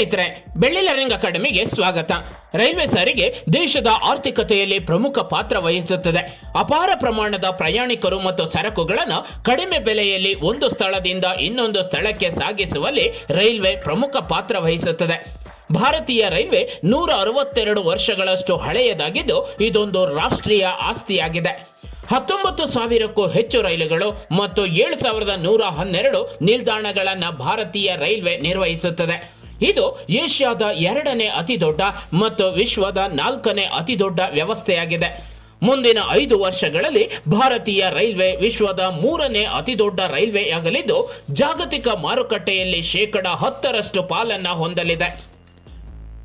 ಸ್ನೇಹಿತರೆ ಬೆಳ್ಳಿ ಲರ್ನಿಂಗ್ ಅಕಾಡೆಮಿಗೆ ಸ್ವಾಗತ. ರೈಲ್ವೆ ಸಾರಿಗೆ ದೇಶದ ಆರ್ಥಿಕತೆಯಲ್ಲಿ ಪ್ರಮುಖ ಪಾತ್ರ ವಹಿಸುತ್ತದೆ. ಅಪಾರ ಪ್ರಮಾಣದ ಪ್ರಯಾಣಿಕರು ಮತ್ತು ಸರಕುಗಳನ್ನು ಕಡಿಮೆ ಬೆಲೆಯಲ್ಲಿ ಒಂದು ಸ್ಥಳದಿಂದ ಇನ್ನೊಂದು ಸ್ಥಳಕ್ಕೆ ಸಾಗಿಸುವಲ್ಲಿ ರೈಲ್ವೆ ಪ್ರಮುಖ ಪಾತ್ರ ವಹಿಸುತ್ತದೆ. ಭಾರತೀಯ ರೈಲ್ವೆ ನೂರ ಅರವತ್ತೆರಡು ವರ್ಷಗಳಷ್ಟು ಹಳೆಯದಾಗಿದ್ದು, ಇದೊಂದು ರಾಷ್ಟ್ರೀಯ ಆಸ್ತಿಯಾಗಿದೆ. ಹತ್ತೊಂಬತ್ತು ಸಾವಿರಕ್ಕೂ ಹೆಚ್ಚು ರೈಲುಗಳು ಮತ್ತು ಏಳು ಸಾವಿರದ ನೂರ ಹನ್ನೆರಡು ನಿಲ್ದಾಣಗಳನ್ನು ಭಾರತೀಯ ರೈಲ್ವೆ ನಿರ್ವಹಿಸುತ್ತದೆ. ಇದು ಏಷ್ಯಾದ ಎರಡನೇ ಅತಿದೊಡ್ಡ ಮತ್ತು ವಿಶ್ವದ ನಾಲ್ಕನೇ ಅತಿದೊಡ್ಡ ವ್ಯವಸ್ಥೆಯಾಗಿದೆ. ಮುಂದಿನ ಐದು ವರ್ಷಗಳಲ್ಲಿ ಭಾರತೀಯ ರೈಲ್ವೆ ವಿಶ್ವದ ಮೂರನೇ ಅತಿದೊಡ್ಡ ರೈಲ್ವೆಯಾಗಲಿದ್ದು, ಜಾಗತಿಕ ಮಾರುಕಟ್ಟೆಯಲ್ಲಿ ಶೇಕಡ ಹತ್ತರಷ್ಟು ಪಾಲನ್ನ ಹೊಂದಲಿದೆ.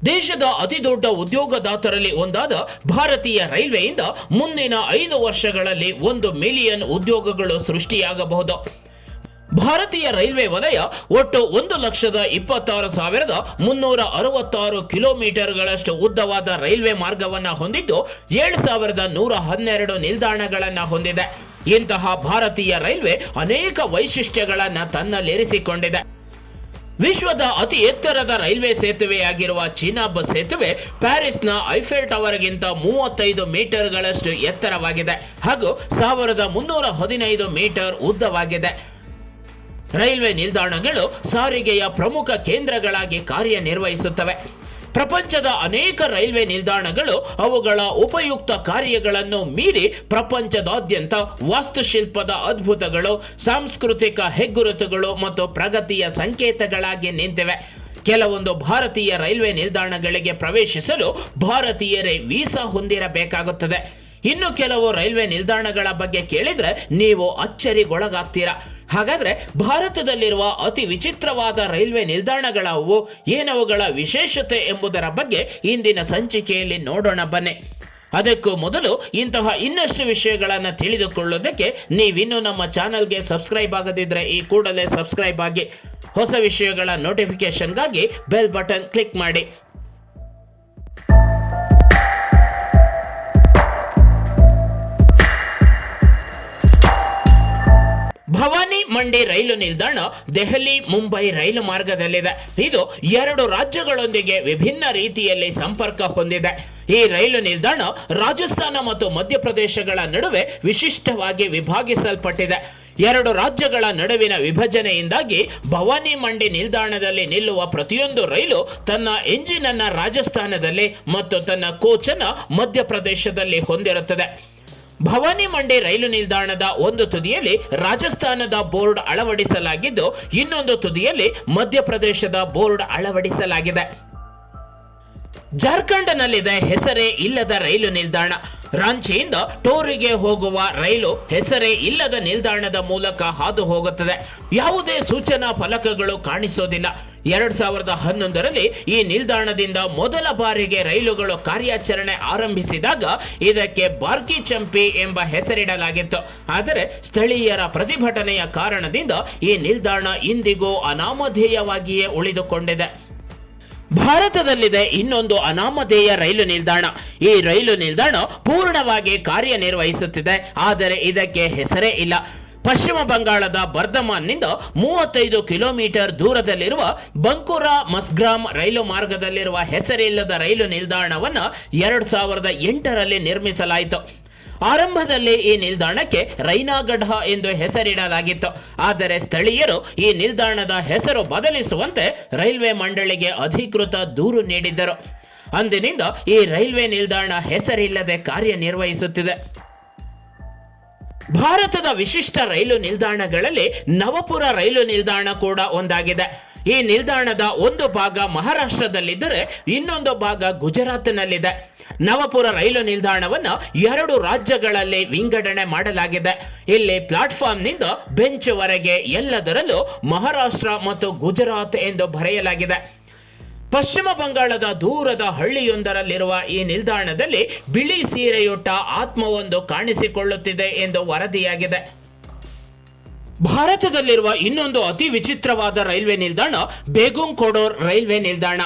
ದೇಶದ ಅತಿದೊಡ್ಡ ಉದ್ಯೋಗದಾತರಲ್ಲಿ ಒಂದಾದ ಭಾರತೀಯ ರೈಲ್ವೆಯಿಂದ ಮುಂದಿನ ಐದು ವರ್ಷಗಳಲ್ಲಿ ಒಂದು ಮಿಲಿಯನ್ ಉದ್ಯೋಗಗಳು ಸೃಷ್ಟಿಯಾಗಬಹುದು. ಭಾರತೀಯ ರೈಲ್ವೆ ವಲಯ ಒಟ್ಟು ಒಂದು ಲಕ್ಷದ ಇಪ್ಪತ್ತಾರು ಸಾವಿರದ ಮುನ್ನೂರ ಅರವತ್ತಾರು ಕಿಲೋಮೀಟರ್ಗಳಷ್ಟು ಉದ್ದವಾದ ರೈಲ್ವೆ ಮಾರ್ಗವನ್ನು ಹೊಂದಿದ್ದು ಏಳು ಸಾವಿರದ ನೂರ ಹನ್ನೆರಡು ನಿಲ್ದಾಣಗಳನ್ನು ಹೊಂದಿದೆ. ಇಂತಹ ಭಾರತೀಯ ರೈಲ್ವೆ ಅನೇಕ ವೈಶಿಷ್ಟ್ಯಗಳನ್ನು ತನ್ನಲ್ಲಿರಿಸಿಕೊಂಡಿದೆ ವಿಶ್ವದ ಅತಿ ಎತ್ತರದ ರೈಲ್ವೆ ಸೇತುವೆಯಾಗಿರುವ ಚೀನಾಬ್ ಸೇತುವೆ ಪ್ಯಾರಿಸ್ನ ಐಫೆಲ್ ಟವರ್ಗಿಂತ ಮೂವತ್ತೈದು ಮೀಟರ್ಗಳಷ್ಟು ಎತ್ತರವಾಗಿದೆ ಹಾಗೂ ಸಾವಿರದ ಮುನ್ನೂರ ಹದಿನೈದು ಮೀಟರ್ ಉದ್ದವಾಗಿದೆ. ರೈಲ್ವೆ ನಿಲ್ದಾಣಗಳು ಸಾರಿಗೆಯ ಪ್ರಮುಖ ಕೇಂದ್ರಗಳಾಗಿ ಕಾರ್ಯನಿರ್ವಹಿಸುತ್ತವೆ. ಪ್ರಪಂಚದ ಅನೇಕ ರೈಲ್ವೆ ನಿಲ್ದಾಣಗಳು ಅವುಗಳ ಉಪಯುಕ್ತ ಕಾರ್ಯಗಳನ್ನು ಮೀರಿ ಪ್ರಪಂಚದಾದ್ಯಂತ ವಾಸ್ತುಶಿಲ್ಪದ ಅದ್ಭುತಗಳು, ಸಾಂಸ್ಕೃತಿಕ ಹೆಗ್ಗುರುತುಗಳು ಮತ್ತು ಪ್ರಗತಿಯ ಸಂಕೇತಗಳಾಗಿ ನಿಂತಿವೆ. ಕೆಲವೊಂದು ಭಾರತೀಯ ರೈಲ್ವೆ ನಿಲ್ದಾಣಗಳಿಗೆ ಪ್ರವೇಶಿಸಲು ಭಾರತೀಯರೇ ವೀಸಾ ಹೊಂದಿರಬೇಕಾಗುತ್ತದೆ. ಇನ್ನು ಕೆಲವು ರೈಲ್ವೆ ನಿಲ್ದಾಣಗಳ ಬಗ್ಗೆ ಕೇಳಿದ್ರೆ ನೀವು ಅಚ್ಚರಿಗೊಳಗಾಗ್ತೀರಾ? ಹಾಗಾದ್ರೆ ಭಾರತದಲ್ಲಿರುವ ಅತಿ ವಿಚಿತ್ರವಾದ ರೈಲ್ವೆ ನಿಲ್ದಾಣಗಳವು ಏನವುಗಳ ವಿಶೇಷತೆ ಎಂಬುದರ ಬಗ್ಗೆ ಇಂದಿನ ಸಂಚಿಕೆಯಲ್ಲಿ ನೋಡೋಣ ಬನ್ನಿ. ಅದಕ್ಕೂ ಮೊದಲು ಇಂತಹ ಇನ್ನಷ್ಟು ವಿಷಯಗಳನ್ನು ತಿಳಿದುಕೊಳ್ಳೋದಕ್ಕೆ ನೀವಿನ್ನೂ ನಮ್ಮ ಚಾನಲ್ಗೆ ಸಬ್ಸ್ಕ್ರೈಬ್ ಆಗದಿದ್ರೆ ಈ ಕೂಡಲೇ ಸಬ್ಸ್ಕ್ರೈಬ್ ಆಗಿ ಹೊಸ ವಿಷಯಗಳ ನೋಟಿಫಿಕೇಶನ್ಗಾಗಿ ಬೆಲ್ ಬಟನ್ ಕ್ಲಿಕ್ ಮಾಡಿ. ಭವಾನಿ ಮಂಡಿ ರೈಲು ನಿಲ್ದಾಣ ದೆಹಲಿ, ಮುಂಬೈ ರೈಲು ಮಾರ್ಗದಲ್ಲಿದೆ. ಇದು ಎರಡು ರಾಜ್ಯಗಳೊಂದಿಗೆ ವಿಭಿನ್ನ ರೀತಿಯಲ್ಲಿ ಸಂಪರ್ಕ ಹೊಂದಿದೆ. ಈ ರೈಲು ನಿಲ್ದಾಣ ರಾಜಸ್ಥಾನ ಮತ್ತು ಮಧ್ಯಪ್ರದೇಶಗಳ ನಡುವೆ ವಿಶಿಷ್ಟವಾಗಿ ವಿಭಾಗಿಸಲ್ಪಟ್ಟಿದೆ. ಎರಡು ರಾಜ್ಯಗಳ ನಡುವಿನ ವಿಭಜನೆಯಿಂದಾಗಿ ಭವಾನಿ ಮಂಡಿ ನಿಲ್ದಾಣದಲ್ಲಿ ನಿಲ್ಲುವ ಪ್ರತಿಯೊಂದು ರೈಲು ತನ್ನ ಎಂಜಿನ್ ಅನ್ನ ರಾಜಸ್ಥಾನದಲ್ಲಿ ಮತ್ತು ತನ್ನ ಕೋಚ್ ಅನ್ನ ಮಧ್ಯಪ್ರದೇಶದಲ್ಲಿ ಹೊಂದಿರುತ್ತದೆ. ಭವಾನಿ ಮಂಡಿ ರೈಲು ನಿಲ್ದಾಣದ ಒಂದು ತುದಿಯಲ್ಲಿ ರಾಜಸ್ಥಾನದ ಬೋರ್ಡ್ ಅಳವಡಿಸಲಾಗಿದ್ದು, ಇನ್ನೊಂದು ತುದಿಯಲ್ಲಿ ಮಧ್ಯಪ್ರದೇಶದ ಬೋರ್ಡ್ ಅಳವಡಿಸಲಾಗಿದೆ. ಜಾರ್ಖಂಡ್ನಲ್ಲಿದೆ ಹೆಸರೇ ಇಲ್ಲದ ರೈಲು ನಿಲ್ದಾಣ. ರಾಂಚಿಯಿಂದ ಟೋರಿಗೆ ಹೋಗುವ ರೈಲು ಹೆಸರೇ ಇಲ್ಲದ ನಿಲ್ದಾಣದ ಮೂಲಕ ಹಾದು ಹೋಗುತ್ತದೆ. ಯಾವುದೇ ಸೂಚನಾ ಫಲಕಗಳು ಕಾಣಿಸೋದಿಲ್ಲ. ಎರಡ್ ಸಾವಿರದ ಹನ್ನೊಂದರಲ್ಲಿ ಈ ನಿಲ್ದಾಣದಿಂದ ಮೊದಲ ಬಾರಿಗೆ ರೈಲುಗಳು ಕಾರ್ಯಾಚರಣೆ ಆರಂಭಿಸಿದಾಗ ಇದಕ್ಕೆ ಬಾರ್ಕಿ ಚಂಪಿ ಎಂಬ ಹೆಸರಿಡಲಾಗಿತ್ತು. ಆದರೆ ಸ್ಥಳೀಯರ ಪ್ರತಿಭಟನೆಯ ಕಾರಣದಿಂದ ಈ ನಿಲ್ದಾಣ ಇಂದಿಗೂ ಅನಾಮಧೇಯವಾಗಿಯೇ ಉಳಿದುಕೊಂಡಿದೆ. ಭಾರತದಲ್ಲಿದೆ ಇನ್ನೊಂದು ಅನಾಮಧೇಯ ರೈಲು ನಿಲ್ದಾಣ. ಈ ರೈಲು ನಿಲ್ದಾಣ ಪೂರ್ಣವಾಗಿ ಕಾರ್ಯನಿರ್ವಹಿಸುತ್ತಿದೆ, ಆದರೆ ಇದಕ್ಕೆ ಹೆಸರೇ ಇಲ್ಲ. ಪಶ್ಚಿಮ ಬಂಗಾಳದ ಬರ್ಧಮಾನ್ನಿಂದ ಮೂವತ್ತೈದು ಕಿಲೋಮೀಟರ್ ದೂರದಲ್ಲಿರುವ ಬಂಕುರಾ ಮಸ್ಗ್ರಾಮ್ ರೈಲು ಮಾರ್ಗದಲ್ಲಿರುವ ಹೆಸರಿಲ್ಲದ ರೈಲು ನಿಲ್ದಾಣವನ್ನು ಎರಡು ಸಾವಿರದ ಎಂಟರಲ್ಲಿ ನಿರ್ಮಿಸಲಾಯಿತು. ಆರಂಭದಲ್ಲಿ ಈ ನಿಲ್ದಾಣಕ್ಕೆ ರೈನಾಗಢ ಎಂದು ಹೆಸರಿಡಲಾಗಿತ್ತು. ಆದರೆ ಸ್ಥಳೀಯರು ಈ ನಿಲ್ದಾಣದ ಹೆಸರು ಬದಲಿಸುವಂತೆ ರೈಲ್ವೆ ಮಂಡಳಿಗೆ ಅಧಿಕೃತ ದೂರು ನೀಡಿದ್ದರು. ಅಂದಿನಿಂದ ಈ ರೈಲ್ವೆ ನಿಲ್ದಾಣ ಹೆಸರಿಲ್ಲದೆ ಕಾರ್ಯನಿರ್ವಹಿಸುತ್ತಿದೆ. ಭಾರತದ ವಿಶಿಷ್ಟ ರೈಲು ನಿಲ್ದಾಣಗಳಲ್ಲಿ ನವಪುರ ರೈಲು ನಿಲ್ದಾಣ ಕೂಡ ಒಂದಾಗಿದೆ. ಈ ನಿಲ್ದಾಣದ ಒಂದು ಭಾಗ ಮಹಾರಾಷ್ಟ್ರದಲ್ಲಿದ್ದರೆ ಇನ್ನೊಂದು ಭಾಗ ಗುಜರಾತ್ನಲ್ಲಿದೆ. ನವಪುರ ರೈಲು ನಿಲ್ದಾಣವನ್ನು ಎರಡು ರಾಜ್ಯಗಳಲ್ಲಿ ವಿಂಗಡಣೆ ಮಾಡಲಾಗಿದೆ. ಇಲ್ಲಿ ಪ್ಲಾಟ್ಫಾರ್ಮ್ನಿಂದ ಬೆಂಚ್ವರೆಗೆ ಎಲ್ಲದರಲ್ಲೂ ಮಹಾರಾಷ್ಟ್ರ ಮತ್ತು ಗುಜರಾತ್ ಎಂದು ಬರೆಯಲಾಗಿದೆ. ಪಶ್ಚಿಮ ಬಂಗಾಳದ ದೂರದ ಹಳ್ಳಿಯೊಂದರಲ್ಲಿರುವ ಈ ನಿಲ್ದಾಣದಲ್ಲಿ ಬಿಳಿ ಸೀರೆಯುಟ್ಟ ಆತ್ಮವೊಂದು ಕಾಣಿಸಿಕೊಳ್ಳುತ್ತಿದೆ ಎಂದು ವರದಿಯಾಗಿದೆ. ಭಾರತದಲ್ಲಿರುವ ಇನ್ನೊಂದು ಅತಿ ವಿಚಿತ್ರವಾದ ರೈಲ್ವೆ ನಿಲ್ದಾಣ ಬೇಗುಂಕೋಡೋರ್ ಕೊಡೋರ್ ರೈಲ್ವೆ ನಿಲ್ದಾಣ.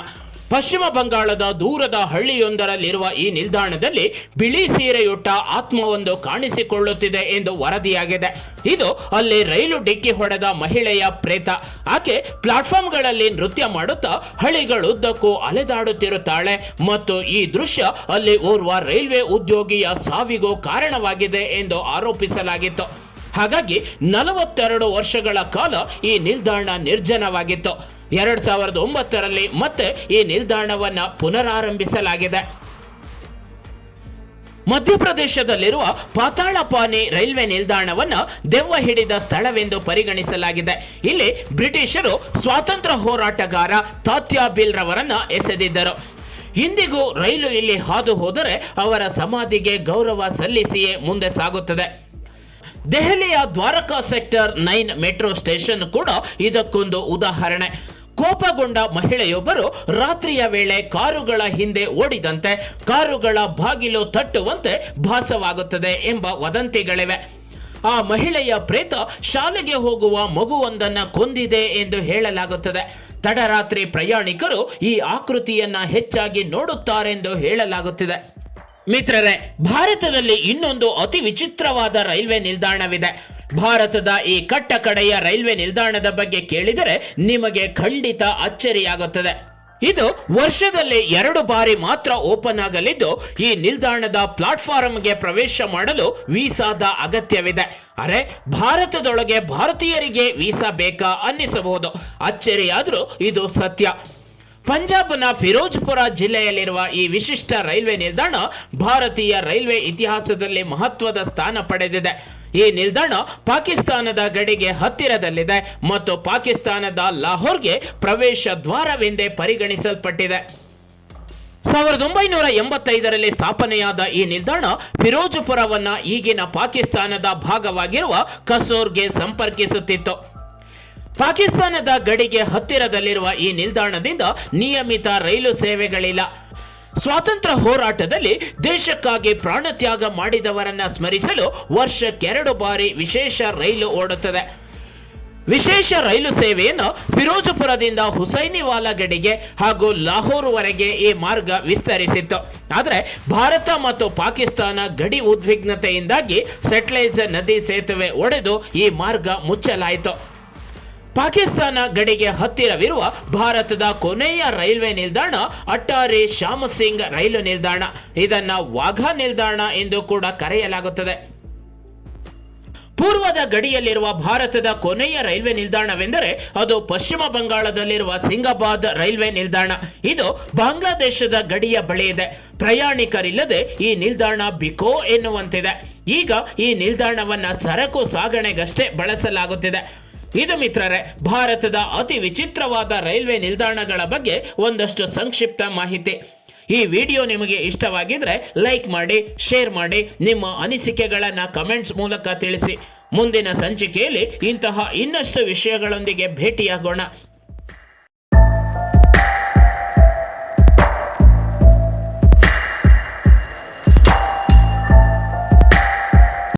ಪಶ್ಚಿಮ ಬಂಗಾಳದ ದೂರದ ಹಳ್ಳಿಯೊಂದರಲ್ಲಿರುವ ಈ ನಿಲ್ದಾಣದಲ್ಲಿ ಬಿಳಿ ಸೀರೆಯುಟ್ಟ ಆತ್ಮವೊಂದು ಕಾಣಿಸಿಕೊಳ್ಳುತ್ತಿದೆ ಎಂದು ವರದಿಯಾಗಿದೆ. ಇದು ಅಲ್ಲಿ ರೈಲು ಡಿಕ್ಕಿ ಹೊಡೆದ ಮಹಿಳೆಯ ಪ್ರೇತ. ಆಕೆ ಪ್ಲಾಟ್ಫಾರ್ಮ್ಗಳಲ್ಲಿ ನೃತ್ಯ ಮಾಡುತ್ತಾ ಹಳಿಗಳುದ್ದಕ್ಕೂ ಅಲೆದಾಡುತ್ತಿರುತ್ತಾಳೆ. ಮತ್ತು ಈ ದೃಶ್ಯ ಅಲ್ಲಿ ಓರ್ವ ರೈಲ್ವೆ ಉದ್ಯೋಗಿಯ ಸಾವಿಗೂ ಕಾರಣವಾಗಿದೆ ಎಂದು ಆರೋಪಿಸಲಾಗಿತ್ತು. ಹಾಗಾಗಿ ನಲವತ್ತೆರಡು ವರ್ಷಗಳ ಕಾಲ ಈ ನಿಲ್ದಾಣ ನಿರ್ಜನವಾಗಿತ್ತು. ಎರಡ್ ಸಾವಿರದ ಒಂಬತ್ತರಲ್ಲಿ ಮತ್ತೆ ಈ ನಿಲ್ದಾಣವನ್ನು ಪುನರಾರಂಭಿಸಲಾಗಿದೆ. ಮಧ್ಯಪ್ರದೇಶದಲ್ಲಿರುವ ಪಾತಾಳಪಾನಿ ರೈಲ್ವೆ ನಿಲ್ದಾಣವನ್ನು ದೆವ್ವ ಹಿಡಿದ ಸ್ಥಳವೆಂದು ಪರಿಗಣಿಸಲಾಗಿದೆ. ಇಲ್ಲಿ ಬ್ರಿಟಿಷರು ಸ್ವಾತಂತ್ರ್ಯ ಹೋರಾಟಗಾರ ತಾತ್ಯಾ ಬಿಲ್ ರವರನ್ನ ಎಸೆದಿದ್ದರು. ಇಂದಿಗೂ ರೈಲು ಇಲ್ಲಿ ಹಾದು ಹೋದರೆ ಅವರ ಸಮಾಧಿಗೆ ಗೌರವ ಸಲ್ಲಿಸಿಯೇ ಮುಂದೆ ಸಾಗುತ್ತದೆ. ದೆಹಲಿಯ Dwarka sector nine metro station ಕೂಡ ಇದಕ್ಕೊಂದು ಉದಾಹರಣೆ. ಕೋಪಗೊಂಡ ಮಹಿಳೆಯೊಬ್ಬರು ರಾತ್ರಿಯ ವೇಳೆ ಕಾರುಗಳ ಹಿಂದೆ ಓಡಿದಂತೆ ಕಾರುಗಳ ಬಾಗಿಲು ತಟ್ಟುವಂತೆ ಭಾಸವಾಗುತ್ತದೆ ಎಂಬ ವದಂತಿಗಳಿವೆ. ಆ ಮಹಿಳೆಯ ಪ್ರೇತ ಶಾಲೆಗೆ ಹೋಗುವ ಮಗುವೊಂದನ್ನು ಕೊಂದಿದೆ ಎಂದು ಹೇಳಲಾಗುತ್ತದೆ. ತಡರಾತ್ರಿ ಪ್ರಯಾಣಿಕರು ಈ ಆಕೃತಿಯನ್ನ ಹೆಚ್ಚಾಗಿ ನೋಡುತ್ತಾರೆಂದು ಹೇಳಲಾಗುತ್ತಿದೆ. ಮಿತ್ರರೇ, ಭಾರತದಲ್ಲಿ ಇನ್ನೊಂದು ಅತಿ ವಿಚಿತ್ರವಾದ ರೈಲ್ವೆ ನಿಲ್ದಾಣವಿದೆ. ಭಾರತದ ಈ ಕಟ್ಟ ಕಡೆಯ ರೈಲ್ವೆ ನಿಲ್ದಾಣದ ಬಗ್ಗೆ ಕೇಳಿದರೆ ನಿಮಗೆ ಖಂಡಿತ ಅಚ್ಚರಿಯಾಗುತ್ತದೆ. ಇದು ವರ್ಷದಲ್ಲಿ ಎರಡು ಬಾರಿ ಮಾತ್ರ ಓಪನ್ ಆಗಲಿದ್ದು, ಈ ನಿಲ್ದಾಣದ ಪ್ಲಾಟ್ಫಾರ್ಮ್ಗೆ ಪ್ರವೇಶ ಮಾಡಲು ವೀಸಾದ ಅಗತ್ಯವಿದೆ. ಅರೆ, ಭಾರತದೊಳಗೆ ಭಾರತೀಯರಿಗೆ ವೀಸಾ ಬೇಕಾ ಅನ್ನಿಸಬಹುದು. ಅಚ್ಚರಿಯಾದರೂ ಇದು ಸತ್ಯ. ಪಂಜಾಬ್ನ ಫಿರೋಜ್ಪುರ ಜಿಲ್ಲೆಯಲ್ಲಿರುವ ಈ ವಿಶಿಷ್ಟ ರೈಲ್ವೆ ನಿಲ್ದಾಣ ಭಾರತೀಯ ರೈಲ್ವೆ ಇತಿಹಾಸದಲ್ಲಿ ಮಹತ್ವದ ಸ್ಥಾನ ಪಡೆದಿದೆ. ಈ ನಿಲ್ದಾಣ ಪಾಕಿಸ್ತಾನದ ಗಡಿಗೆ ಹತ್ತಿರದಲ್ಲಿದೆ ಮತ್ತು ಪಾಕಿಸ್ತಾನದ ಲಾಹೋರ್ಗೆ ಪ್ರವೇಶ ದ್ವಾರವೆಂದೇ ಪರಿಗಣಿಸಲ್ಪಟ್ಟಿದೆ. ಸಾವಿರದ ಒಂಬೈನೂರ ಎಂಬತ್ತೈದರಲ್ಲಿ ಸ್ಥಾಪನೆಯಾದ ಈ ನಿಲ್ದಾಣ ಫಿರೋಜ್ಪುರವನ್ನು ಈಗಿನ ಪಾಕಿಸ್ತಾನದ ಭಾಗವಾಗಿರುವ ಕಸೋರ್ಗೆ ಸಂಪರ್ಕಿಸುತ್ತಿತ್ತು. ಪಾಕಿಸ್ತಾನದ ಗಡಿಗೆ ಹತ್ತಿರದಲ್ಲಿರುವ ಈ ನಿಲ್ದಾಣದಿಂದ ನಿಯಮಿತ ರೈಲು ಸೇವೆಗಳಿಲ್ಲ. ಸ್ವಾತಂತ್ರ್ಯ ಹೋರಾಟದಲ್ಲಿ ದೇಶಕ್ಕಾಗಿ ಪ್ರಾಣತ್ಯಾಗ ಮಾಡಿದವರನ್ನ ಸ್ಮರಿಸಲು ವರ್ಷಕ್ಕೆರಡು ಬಾರಿ ವಿಶೇಷ ರೈಲು ಓಡುತ್ತದೆ. ವಿಶೇಷ ರೈಲು ಸೇವೆಯನ್ನು ಫಿರೋಜಪುರದಿಂದ ಹುಸೈನಿವಾಲ ಗಡಿಗೆ ಹಾಗೂ ಲಾಹೋರ್ವರೆಗೆ ಈ ಮಾರ್ಗ ವಿಸ್ತರಿಸಿತ್ತು. ಆದರೆ ಭಾರತ ಮತ್ತು ಪಾಕಿಸ್ತಾನ ಗಡಿ ಉದ್ವಿಗ್ನತೆಯಿಂದಾಗಿ ಸೆಟ್ಲೈಸ್ ನದಿ ಸೇತುವೆ ಒಡೆದು ಈ ಮಾರ್ಗ ಮುಚ್ಚಲಾಯಿತು. ಪಾಕಿಸ್ತಾನ ಗಡಿಗೆ ಹತ್ತಿರವಿರುವ ಭಾರತದ ಕೊನೆಯ ರೈಲ್ವೆ ನಿಲ್ದಾಣ ಅಟ್ಟಾರಿ ಶ್ಯಾಮಸಿಂಗ್ ರೈಲು ನಿಲ್ದಾಣ. ಇದನ್ನ ವಾಘಾ ನಿಲ್ದಾಣ ಎಂದು ಕೂಡ ಕರೆಯಲಾಗುತ್ತದೆ. ಪೂರ್ವದ ಗಡಿಯಲ್ಲಿರುವ ಭಾರತದ ಕೊನೆಯ ರೈಲ್ವೆ ನಿಲ್ದಾಣವೆಂದರೆ ಅದು ಪಶ್ಚಿಮ ಬಂಗಾಳದಲ್ಲಿರುವ ಸಿಂಗಾಬಾದ್ ರೈಲ್ವೆ ನಿಲ್ದಾಣ. ಇದು ಬಾಂಗ್ಲಾದೇಶದ ಗಡಿಯ ಬಳಿ ಇದೆ. ಪ್ರಯಾಣಿಕರಿಲ್ಲದೆ ಈ ನಿಲ್ದಾಣ ಬಿಕೋ ಎನ್ನುವಂತಿದೆ. ಈಗ ಈ ನಿಲ್ದಾಣವನ್ನ ಸರಕು ಸಾಗಣೆಗಷ್ಟೇ ಬಳಸಲಾಗುತ್ತಿದೆ. ಇದು ಮಿತ್ರರೇ, ಭಾರತದ ಅತಿ ವಿಚಿತ್ರವಾದ ರೈಲ್ವೆ ನಿಲ್ದಾಣಗಳ ಬಗ್ಗೆ ಒಂದಷ್ಟು ಸಂಕ್ಷಿಪ್ತ ಮಾಹಿತಿ. ಈ ವಿಡಿಯೋ ನಿಮಗೆ ಇಷ್ಟವಾಗಿದ್ರೆ ಲೈಕ್ ಮಾಡಿ, ಶೇರ್ ಮಾಡಿ, ನಿಮ್ಮ ಅನಿಸಿಕೆಗಳನ್ನು ಕಮೆಂಟ್ಸ್ ಮೂಲಕ ತಿಳಿಸಿ. ಮುಂದಿನ ಸಂಚಿಕೆಯಲ್ಲಿ ಇಂತಹ ಇನ್ನಷ್ಟು ವಿಷಯಗಳೊಂದಿಗೆ ಭೇಟಿಯಾಗೋಣ.